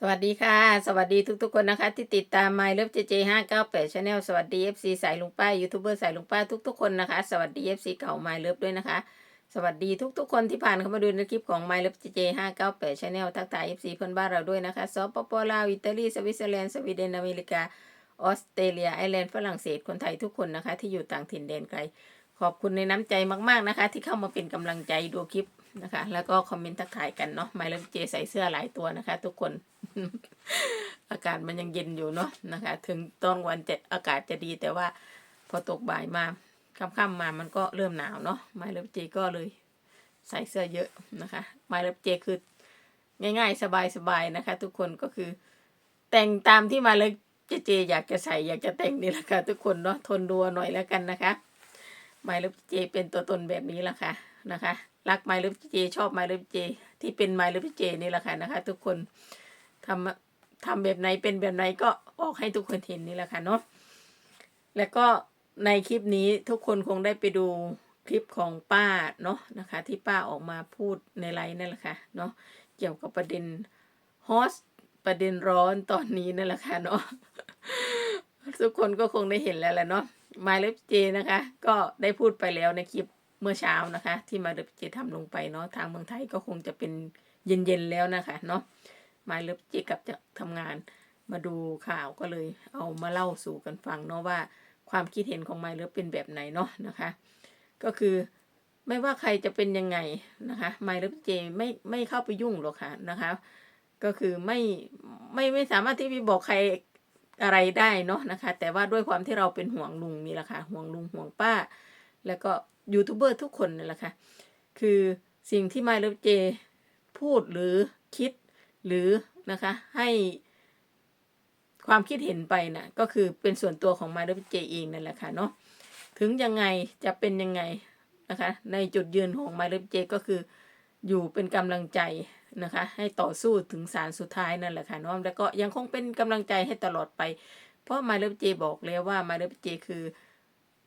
สวัสดีค่ะ สวัสดีทุกๆคนนะคะ ที่ติดตาม My Love JJ 598 Channel สวัสดี FC สายลุงป้ายูทูบเบอร์สายลุงป้าทุกๆคนนะคะ สวัสดี FC เก่า My Love ด้วยนะคะ สวัสดีทุกๆคนที่ผ่านเข้ามาดูในคลิปของ My Love JJ 598 Channel ทักทาย FC เพื่อนบ้านเราด้วยนะคะสปปลาวอิตาลีสวิตเซอร์แลนด์สวีเดนอเมริกาออสเตรเลียไอร์แลนด์ฝรั่งเศสคนไทยทุกคนนะคะ ที่อยู่ต่างถิ่นแดนไกลขอบคุณในน้ำใจมากๆนะคะ ที่เข้ามาเป็นกำลังใจดูคลิปนะคะ แล้วก็คอมเมนต์ทักทายกันเนาะ My Love JJ ใส่เสื้อหลายตัวนะคะ ทุกคน อากาศมันยังเย็นอยู่เนาะนะคะ ถึงตอนวันจะอากาศจะดีแต่ว่า พอตกบ่ายมาค่ำๆมามันก็เริ่มหนาวเนาะไมล์เลิฟเจก็เลย ใส่เสื้อเยอะนะคะ ไมล์เลิฟเจคือง่าย ๆ สบายๆนะคะ ทุกคนก็คือ แต่งตามที่มาเลยเจเจ อยากจะใส่อยากจะแต่งนี่แหละค่ะทุกคนเนาะทนดูหน่อยแล้วกันนะคะไมล์เลฟเจเป็นตัวตนแบบนี้แหละค่ะนะคะ รักไมล์เลฟเจชอบไมล์เลฟเจที่เป็นไมล์เลฟเจนี่แหละค่ะนะคะ ทุกคน ทำทำแบบไหนเป็นแบบไหนก็ออกให้ทุกคนเห็นนี่แหละค่ะเนาะแล้วก็ในคลิปนี้ทุกคนคงได้ไปดูคลิปของป้าเนาะนะคะ ที่ป้าออกมาพูดในไลน์นั่นแหละค่ะเนาะเกี่ยวกับประเด็นฮอสประเด็นร้อนตอนนี้นั่นแหละค่ะเนาะทุกคนก็คงได้เห็นแล้วแหละเนาะมาเลฟเจนะคะ ก็ได้พูดไปแล้วในคลิปเมื่อเช้านะคะ ที่มาเลฟเจทำลงไปเนาะทางเมืองไทยก็คงจะเป็นเย็นๆแล้วนะคะเนาะ มาเลิฟจิกับจะทำงาน มาดูข่าวก็เลยเอามาเล่าสู่กันฟังเนาะว่าความคิดเห็นของไมเลิฟเป็นแบบไหนเนาะนะคะ ก็คือไม่ว่าใครจะเป็นยังไงนะคะไมเลิฟเจไม่ไม่เข้าไปยุ่งหรอกค่ะนะคะ ก็คือไม่ไม่ไม่สามารถที่ไปบอกใครอะไรได้เนาะนะคะ แต่ว่าด้วยความที่เราเป็นห่วงลุงนี่แหละค่ะห่วงลุงห่วงป้า แล้วก็ยูทูบเบอร์ทุกคนนี่แหละค่ะคือสิ่งที่ไมเลิฟเจพูดหรือคิด หรือนะคะให้ความคิดเห็นไปนะ่ะก็คือเป็นส่วนตัวของมาดเจเองนั่นแหละค่ะเนาะถึงยังไงจะเป็นยังไงนะคะ ในจุดยืนของมาดเจก็คืออยู่เป็นกำลังใจนะคะ ให้ต่อสู้ถึงสารสุดท้ายนั่นแหละค่ะเนาะแล้วก็ยังคงเป็นกำลังใจให้ตลอดไป เพราะมาดเจบอกแล้วว่ามาดเจคือ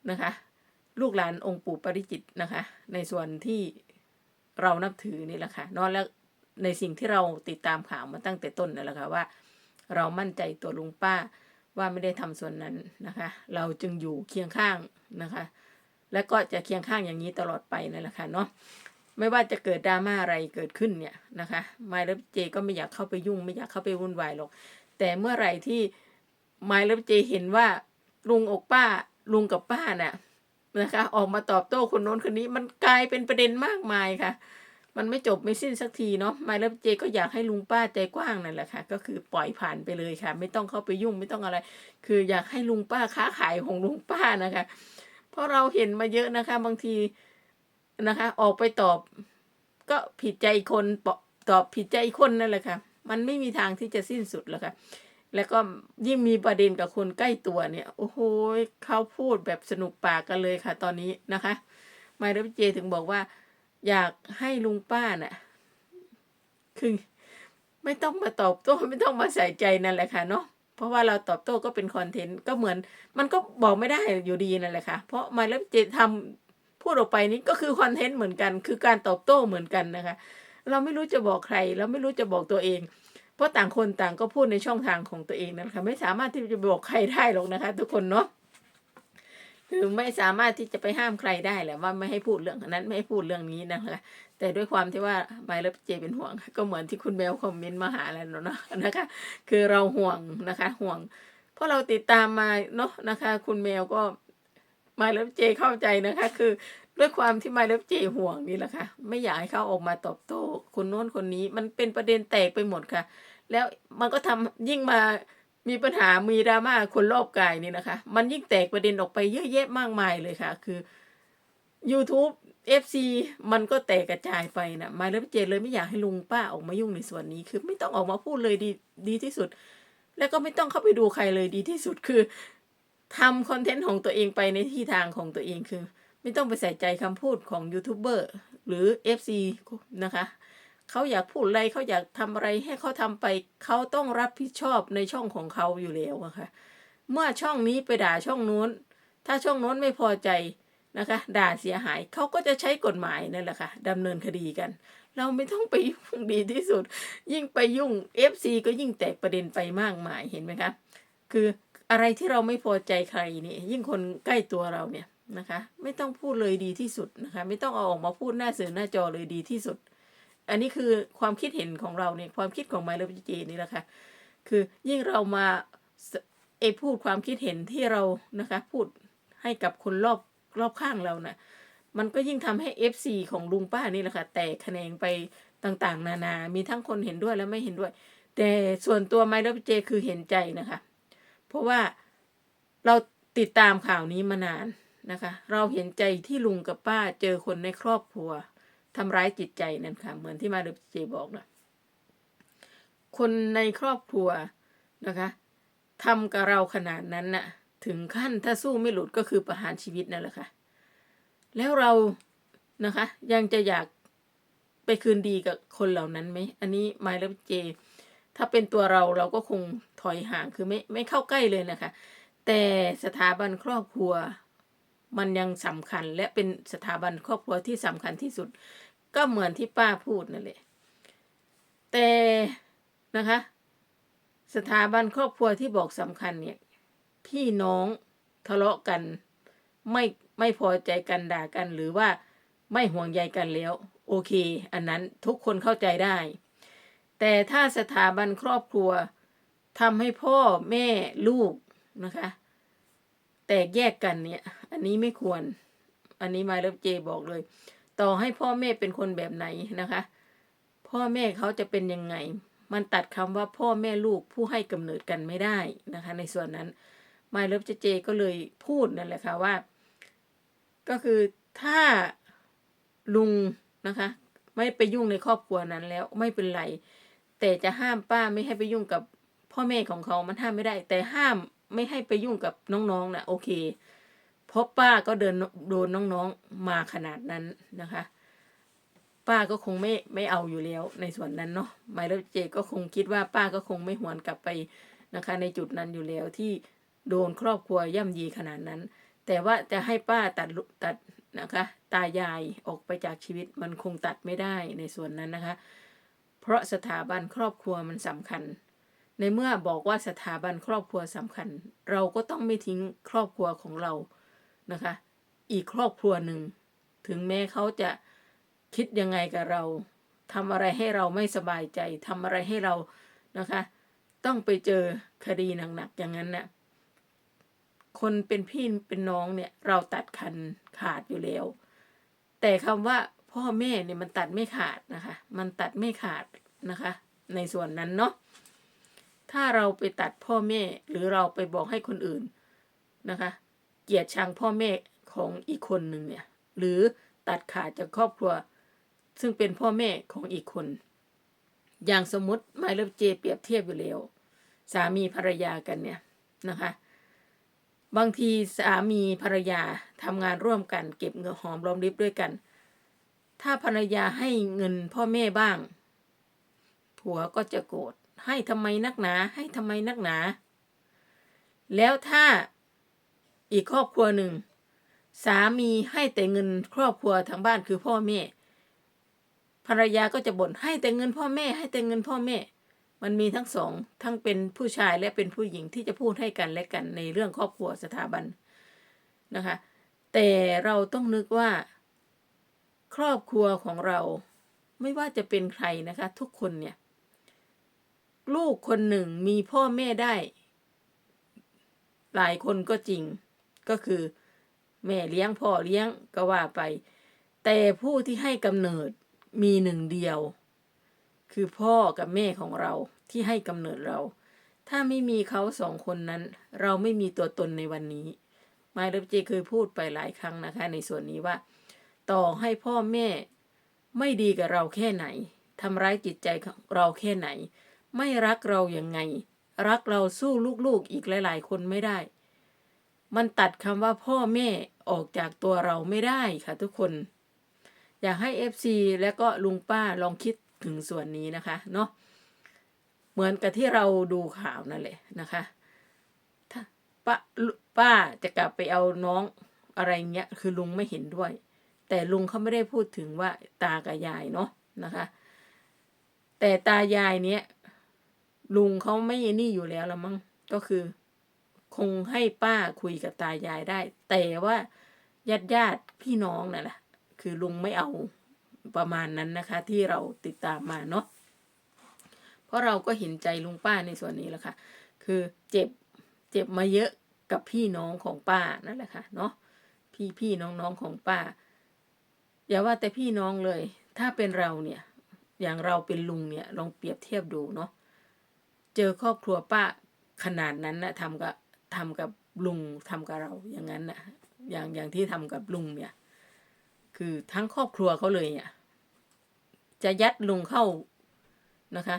นะคะ ลูกหลานองค์ปู่ปริจิตนะคะ ในส่วนที่เรานับถือนี่แหละค่ะเนาะแล้ว ในสิ่งที่เราติดตามข่าวมาตั้งแต่ต้นนั่นแหละค่ะว่า เรามั่นใจตัวลุงป้าว่าไม่ได้ทำส่วนนั้นนะคะ เราจึงอยู่เคียงข้างนะคะ และก็จะเคียงข้างอย่างนี้ตลอดไปนั่นแหละค่ะเนาะไม่ว่าจะเกิดดราม่าอะไรเกิดขึ้นเนี่ยนะคะไมล์เลฟเจก็ไม่อยากเข้าไปยุ่ง ไม่อยากเข้าไปวุ่นวายหรอก แต่เมื่อไหร่ที่ไมล์เลฟเจเห็นว่าลุงอกป้าลุงกับป้าเนี่ยนะคะ ออกมาตอบโต้คนโน้นคนนี้มันกลายเป็นประเด็นมากมายค่ะ มันไม่จบไม่สิ้นสักทีเนาะไมล์เลฟเจก็อยากให้ลุงป้าใจกว้างนั่นแหละค่ะ ก็คือปล่อยผ่านไปเลยค่ะ ไม่ต้องเข้าไปยุ่งไม่ต้องอะไร คืออยากให้ลุงป้าค้าขายของลุงป้านะคะ เพราะเราเห็นมาเยอะนะคะ บางทีนะคะ ออกไปตอบ ก็ผิดใจคนตอบผิดใจคนนั่นแหละค่ะ มันไม่มีทางที่จะสิ้นสุดแล้วค่ะแล้วก็ยิ่งมีประเด็นกับคนใกล้ตัวเนี่ย โอ้โหเขาพูดแบบสนุกปากกันเลยค่ะ ตอนนี้นะคะ ไมล์เลฟเจถึงบอกว่า อยากให้ลุงป้าน่ะ คือไม่ต้องมาตอบโต้ไม่ต้องมาใส่ใจนั่นแหละค่ะเนาะเพราะว่าเราตอบโต้ก็เป็นคอนเทนต์ก็เหมือน มันก็บอกไม่ได้อยู่ดีนั่นแหละค่ะ เพราะมาแล้วเจทำพูดออกไปนี้ก็คือคอนเทนต์เหมือนกัน คือการตอบโต้เหมือนกันนะคะ เราไม่รู้จะบอกใคร เราไม่รู้จะบอกตัวเอง เพราะต่างคนต่างก็พูดในช่องทางของตัวเองนั่นแหละค่ะไม่สามารถที่จะบอกใครได้หรอกนะคะ ทุกคนเนาะ คือไม่สามารถที่จะไปห้ามใครได้แหละว่าไม่ให้พูดเรื่องนั้นไม่ให้พูดเรื่องนี้นะคะแต่ด้วยความที่ว่าไมล์เลฟเจเป็นห่วง ก็เหมือนที่คุณแมวคอมเมนต์มาหาแล้วเนาะนะคะ คือเราห่วงนะคะ ห่วง เพราะเราติดตามมาเนาะนะคะ คุณแมวก็ไมล์เลฟเจเข้าใจนะคะ คือด้วยความที่ไมล์เลฟเจห่วงนี่แหละค่ะ ไม่อยากให้เขาออกมาตอบโต้คนโน้นคนนี้ มันเป็นประเด็นแตกไปหมดค่ะ แล้วมันก็ทำยิ่งมา มีปัญหามีดราม่าคนรอบกายนี่นะคะ มันยิ่งแตกประเด็นออกไปเยอะแยะมากมายเลยค่ะ คือ YouTube FC มันก็แตกกระจายไปนะมาแล้วเจนเลยไม่อยากให้ลุงป้าออกมายุ่งในส่วนนี้ คือไม่ต้องออกมาพูดเลยดีดีที่สุด แล้วก็ไม่ต้องเข้าไปดูใครเลยดีที่สุดคือทำคอนเทนต์ของตัวเองไปในที่ทางของตัวเองคือ ไม่ต้องไปใส่ใจคำพูดของยูทูบเบอร์หรือ FC นะคะ เขาอยากพูดอะไรเขาอยากทำอะไรให้เขาทำไป เขาต้องรับผิดชอบในช่องของเขาอยู่แล้วอะค่ะ เมื่อช่องนี้ไปด่าช่องนู้น ถ้าช่องนู้นไม่พอใจนะคะ ด่าเสียหายเขาก็จะใช้กฎหมายนั่นแหละค่ะดำเนินคดีกัน เราไม่ต้องไปยุ่งดีที่สุด ยิ่งไปยุ่ง FC ก็ยิ่งแตกประเด็นไปมากมายเห็นไหมคะคืออะไรที่เราไม่พอใจใครนี่ยิ่งคนใกล้ตัวเราเนี่ยนะคะ ไม่ต้องพูดเลยดีที่สุดนะคะ ไม่ต้องเอาออกมาพูดหน้าสื่อหน้าจอเลยดีที่สุด อันนี้คือความคิดเห็นของเราเนี่ยความคิดของไมล์พีจีนี่แหละค่ะคือยิ่งเรามาเอพูดความคิดเห็นที่เรานะคะ พูดให้กับคนรอบรอบข้างเรานะ่ะมันก็ยิ่งทำให้ FC ของลุงป้านี่แหละค่ะ แตกแขนงไปต่างๆ นานา มีทั้งคนเห็นด้วยและไม่เห็นด้วย แต่ส่วนตัวไมล์พีเจคือเห็นใจนะคะ เพราะว่าเราติดตามข่าวนี้มานานนะคะ เราเห็นใจที่ลุงกับป้าเจอคนในครอบครัว ทำร้ายจิตใจนั่นค่ะ เหมือนที่มาเดเจบอกนะคนในครอบครัวนะคะทำกับเราขนาดนั้นน่ะ ถึงขั้นถ้าสู้ไม่หลุดก็คือประหารชีวิตนั่นแหละค่ะ แล้วเรานะคะ ยังจะอยากไปคืนดีกับคนเหล่านั้นไหม อันนี้ไมล์และเจ ถ้าเป็นตัวเราเราก็คงถอยห่างคือไม่ไม่เข้าใกล้เลยนะคะ แต่สถาบันครอบครัว มันยังสำคัญและเป็นสถาบันครอบครัวที่สำคัญที่สุด ก็เหมือนที่ป้าพูดนั่นแหละแต่นะคะ สถาบันครอบครัวที่บอกสำคัญเนี่ย พี่น้องทะเลาะกัน ไม่ไม่พอใจกันด่ากันหรือว่าไม่ห่วงใยกันแล้ว โอเค อันนั้นทุกคนเข้าใจได้ แต่ถ้าสถาบันครอบครัวทำให้พ่อแม่ลูกนะคะ แตกแยกกันเนี่ย อันนี้ไม่ควร อันนี้มาเลิฟเจบอกเลย ต่อให้พ่อแม่เป็นคนแบบไหนนะคะ พ่อแม่เขาจะเป็นยังไง มันตัดคำว่าพ่อแม่ลูกผู้ให้กำเนิดกันไม่ได้นะคะ ในส่วนนั้นมาเลิฟเจก็เลยพูดนั่นแหละค่ะว่า ก็คือถ้าลุงนะคะ ไม่ไปยุ่งในครอบครัวนั้นแล้วไม่เป็นไร แต่จะห้ามป้าไม่ให้ไปยุ่งกับพ่อแม่ของเขามันห้ามไม่ได้ แต่ห้าม ไม่ให้ไปยุ่งกับน้องๆนะโอเค เพราะป้าก็เดินโดนน้องๆมาขนาดนั้นนะคะ ป้าก็คงไม่ไม่เอาอยู่แล้วในส่วนนั้นเนาะไมายแล์เจก็คงคิดว่าป้าก็คงไม่หวนกลับไปนะคะ ในจุดนั้นอยู่แล้วที่โดนครอบครัวย่ำยีขนาดนั้น แต่ว่าจะให้ป้าตัดตัดนะคะ ตายายออกไปจากชีวิตมันคงตัดไม่ได้ในส่วนนั้นนะคะ เพราะสถาบันครอบครัวมันสำคัญ ในเมื่อบอกว่าสถาบันครอบครัวสำคัญ เราก็ต้องไม่ทิ้งครอบครัวของเรานะคะ อีกครอบครัวหนึ่ง ถึงแม้เขาจะคิดยังไงกับเราทำอะไรให้เราไม่สบายใจทำอะไรให้เรานะคะ ต้องไปเจอคดีหนักๆอย่างนั้นนะ่ะคนเป็นพี่เป็นน้องเนี่ยเราตัดคันขาดอยู่แล้ว แต่คำว่าพ่อแม่เนี่ยมันตัดไม่ขาดนะคะ มันตัดไม่ขาดนะคะ ในส่วนนั้นเนาะ ถ้าเราไปตัดพ่อแม่ หรือเราไปบอกให้คนอื่นนะคะ เกลียดชังพ่อแม่ของอีกคนหนึ่งเนี่ย หรือตัดขาดจากครอบครัว ซึ่งเป็นพ่อแม่ของอีกคน อย่างสมมติไมล์เลฟเจเปรียบเทียบอยู่แล้ว สามีภรรยากันเนี่ยนะคะ บางทีสามีภรรยาทำงานร่วมกัน เก็บเงินหอมรอมริบด้วยกัน ถ้าภรรยาให้เงินพ่อแม่บ้าง ผัวก็จะโกรธ ให้ทำไมนักหนา ให้ทำไมนักหนา แล้วถ้าอีกครอบครัวหนึ่ง สามีให้แต่เงินครอบครัวทางบ้านคือพ่อแม่ภรรยาก็จะบ่นให้แต่เงินพ่อแม่ ให้แต่เงินพ่อแม่ มันมีทั้งสองทั้งเป็นผู้ชายและเป็นผู้หญิงที่จะพูดให้กันและกันในเรื่องครอบครัวสถาบันนะคะ แต่เราต้องนึกว่า ครอบครัวของเราไม่ว่าจะเป็นใครนะคะ ทุกคนเนี่ย ลูกคนหนึ่งมีพ่อแม่ได้ หลายคนก็จริง ก็คือ แม่เลี้ยงพ่อเลี้ยงก็ว่าไป แต่ผู้ที่ให้กำเนิดมีหนึ่งเดียว คือพ่อกับแม่ของเราที่ให้กำเนิดเรา ถ้าไม่มีเขาสองคนนั้น เราไม่มีตัวตนในวันนี้มล์เดฟเจเคยพูดไปหลายครั้งนะคะ ในส่วนนี้ว่า ต่อให้พ่อแม่ไม่ดีกับเราแค่ไหนทำร้ายจิตใจเราแค่ไหน ไม่รักเราอย่างไง รักเราสู้ลูกๆอีกหลาย ๆ คนไม่ได้ มันตัดคำว่าพ่อแม่ออกจากตัวเราไม่ได้ค่ะทุกคน อยากให้ FC และก็ลุงป้าลองคิดถึงส่วนนี้นะคะเนาะเหมือนกับที่เราดูข่าวนั่นแหละนะคะถ้าป้าป้าจะกลับไปเอาน้องอะไรเงี้ยคือลุงไม่เห็นด้วย แต่ลุงเขาไม่ได้พูดถึงว่าตากับยายเนาะนะคะ แต่ตายายเนี้ย ลุงเขาไม่นี่อยู่แล้วละมั้งก็คือ คงให้ป้าคุยกับตายายได้ แต่ว่าญาติญาติพี่น้องนั่นแหละคือลุงไม่เอาประมาณนั้นนะคะ ที่เราติดตามมาเนาะเพราะเราก็เห็นใจลุงป้าในส่วนนี้แหละค่ะ คือเจ็บเจ็บมาเยอะกับพี่น้องของป้านั่นแหละค่ะเนาะพี่พี่น้องน้องของป้า อย่าว่าแต่พี่น้องเลย ถ้าเป็นเราเนี่ย อย่างเราเป็นลุงเนี่ยลองเปรียบเทียบดูเนาะ เจอครอบครัวป้าขนาดนั้นนะทำกับทำกับลุงทำกับเราอย่างนั้นนะอย่างอย่างที่ทำกับลุงเนี่ย คือทั้งครอบครัวเขาเลยเนี่ยจะยัดลุงเข้านะคะ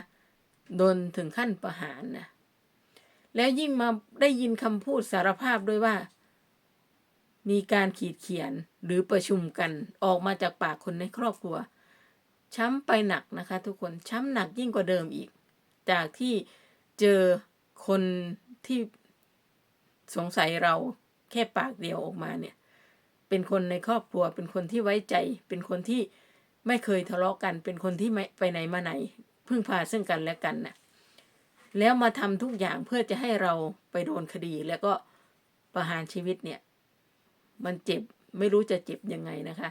โดนถึงขั้นประหารนะแล้วยิ่งมาได้ยินคำพูดสารภาพด้วยว่า มีการขีดเขียนหรือประชุมกันออกมาจากปากคนในครอบครัว ช้ำไปหนักนะคะ ทุกคนช้ำหนักยิ่งกว่าเดิมอีก จากที่ เจอคนที่สงสัยเราแค่ปากเดียวออกมาเนี่ย เป็นคนในครอบครัว เป็นคนที่ไว้ใจ เป็นคนที่ไม่เคยทะเลาะกัน เป็นคนที่ไม่ไปไหนมาไหน พึ่งพาซึ่งกันและกันน่ะ แล้วมาทำทุกอย่างเพื่อจะให้เราไปโดนคดีแล้วก็ประหารชีวิตเนี่ย มันเจ็บไม่รู้จะเจ็บยังไงนะคะ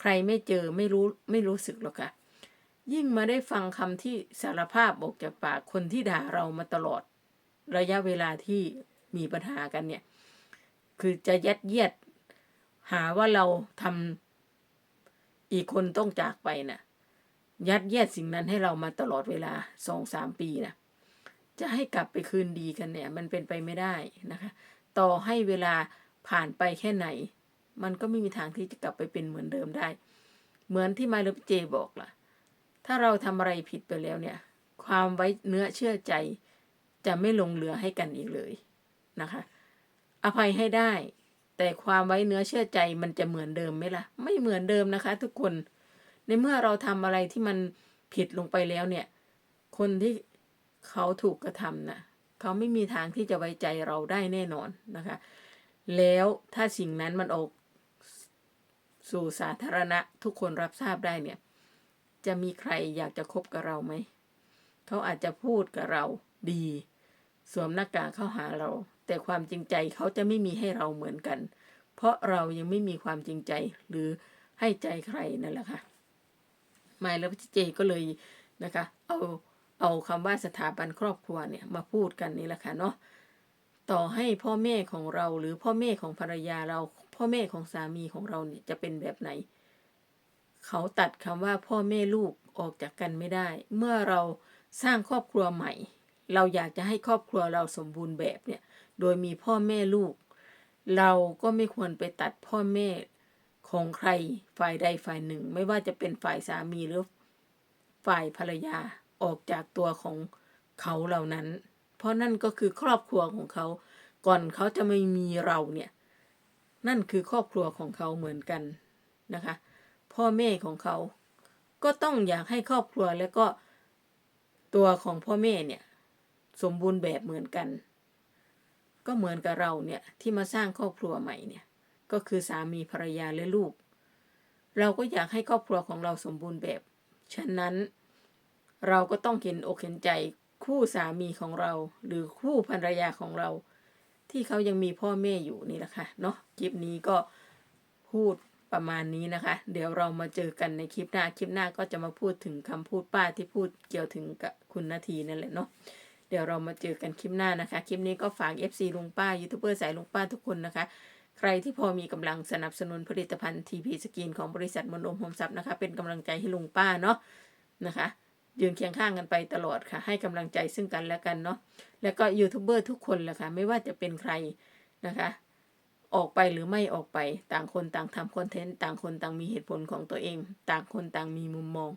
ใครไม่เจอไม่รู้ไม่รู้สึกหรอกค่ะ ยิ่งมาได้ฟังคำที่สารภาพออกจากปากคนที่ด่าเรามาตลอด ระยะเวลาที่มีปัญหากันเนี่ย คือจะยัดเยียด หาว่าเราทำอีกคนต้องจากไปน่ะ ยัดเยียดสิ่งนั้นให้เรามาตลอดเวลาสองสามปีนะจะให้กลับไปคืนดีกันเนี่ย มันเป็นไปไม่ได้นะคะ ต่อให้เวลาผ่านไปแค่ไหน มันก็ไม่มีทางที่จะกลับไปเป็นเหมือนเดิมได้ เหมือนที่มาเลบเจบอกล่ะ ถ้าเราทำอะไรผิดไปแล้วเนี่ย ความไว้เนื้อเชื่อใจ จะไม่ลงเหลือให้กันอีกเลยนะคะ อภัยให้ได้ แต่ความไว้เนื้อเชื่อใจมันจะเหมือนเดิมไหมล่ะ ไม่เหมือนเดิมนะคะ ทุกคน ในเมื่อเราทำอะไรที่มันผิดลงไปแล้วเนี่ย คนที่เขาถูกกระทำน่ะเขาไม่มีทางที่จะไว้ใจเราได้แน่นอนนะคะ แล้วถ้าสิ่งนั้นมันออกสู่สาธารณะทุกคนรับทราบได้เนี่ย จะมีใครอยากจะคบกับเราไหม เขาอาจจะพูดกับเราดี สวมหน้ากากเข้าหาเรา แต่ความจริงใจเขาจะไม่มีให้เราเหมือนกัน เพราะเรายังไม่มีความจริงใจหรือให้ใจใครนั่นแหละค่ะไมแล้วเจก็เลยนะคะ เอาเอาคำว่าสถาบันครอบครัวเนี่ยมาพูดกันนี่แหละค่ะเนาะต่อให้พ่อแม่ของเราหรือพ่อแม่ของภรรยาเราพ่อแม่ของสามีของเราเนี่ยจะเป็นแบบไหน เขาตัดคำว่าพ่อแม่ลูกออกจากกันไม่ได้ เมื่อเราสร้างครอบครัวใหม่ เราอยากจะให้ครอบครัวเราสมบูรณ์แบบเนี่ย โดยมีพ่อแม่ลูก เราก็ไม่ควรไปตัดพ่อแม่ของใครฝ่ายใดฝ่ายหนึ่ง ไม่ว่าจะเป็นฝ่ายสามีหรือฝ่ายภรรยาออกจากตัวของเขาเหล่านั้น เพราะนั่นก็คือครอบครัวของเขา ก่อนเขาจะไม่มีเราเนี่ย นั่นคือครอบครัวของเขาเหมือนกันนะคะ พ่อแม่ของเขา ก็ต้องอยากให้ครอบครัวแล้วก็ตัวของพ่อแม่เนี่ย สมบูรณ์แบบเหมือนกัน ก็เหมือนกับเราเนี่ยที่มาสร้างครอบครัวใหม่เนี่ย ก็คือสามีภรรยาและลูก เราก็อยากให้ครอบครัวของเราสมบูรณ์แบบ ฉะนั้น เราก็ต้องเห็นอกเห็นใจคู่สามีของเรา หรือคู่ภรรยาของเรา ที่เขายังมีพ่อแม่อยู่นี่แหละค่ะเนาะคลิปนี้ก็พูด ประมาณนี้นะคะ เดี๋ยวเรามาเจอกันในคลิปหน้า คลิปหน้าก็จะมาพูดถึงคำพูดป้าที่พูดเกี่ยวถึงกับคุณนาทีนั่นแหละเนาะ เดี๋ยวเรามาเจอกันคลิปหน้านะคะ คลิปนี้ก็ฝาก FC ลุงป้ายูทูบเบอร์สายลุงป้าทุกคนนะคะ ใครที่พอมีกำลังสนับสนุนผลิตภัณฑ์ทีพีสกินของบริษัทมนโอมโฮมซับนะคะ เป็นกำลังใจให้ลุงป้าเนาะนะคะยืนเคียงข้างกันไปตลอดค่ะ ให้กำลังใจซึ่งกันและกันเนาะแล้วก็ยูทูบเบอร์ทุกคนแหละค่ะ ไม่ว่าจะเป็นใครนะคะ ออกไปหรือไม่ออกไป ต่างคนต่างทำคอนเทนต์ต่างคนต่างมีเหตุผลของตัวเอง ต่างคนต่างมีมุมมอง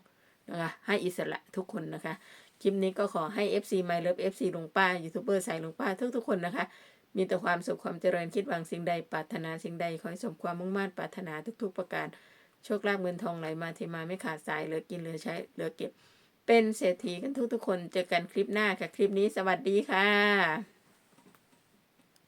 นะคะให้อิสระทุกคนนะคะ คลิปนี้ก็ขอให้ FC My Love FC ลุงป้ายูทูบเบอร์สายลุงป้าทุกๆคนนะคะ มีแต่ความสุขความเจริญคิดหวังสิ่งใดปรารถนาสิ่งใดขอให้สมความมุ่งมั่นปรารถนาทุก ๆ ประการโชคลาภเงินทองไหลมาเทมาไม่ขาดสายเหลือกินเหลือใช้เหลือเก็บ เป็นเศรษฐีกันทุกๆคนเจอกันคลิปหน้าค่ะคลิปนี้สวัสดีค่ะ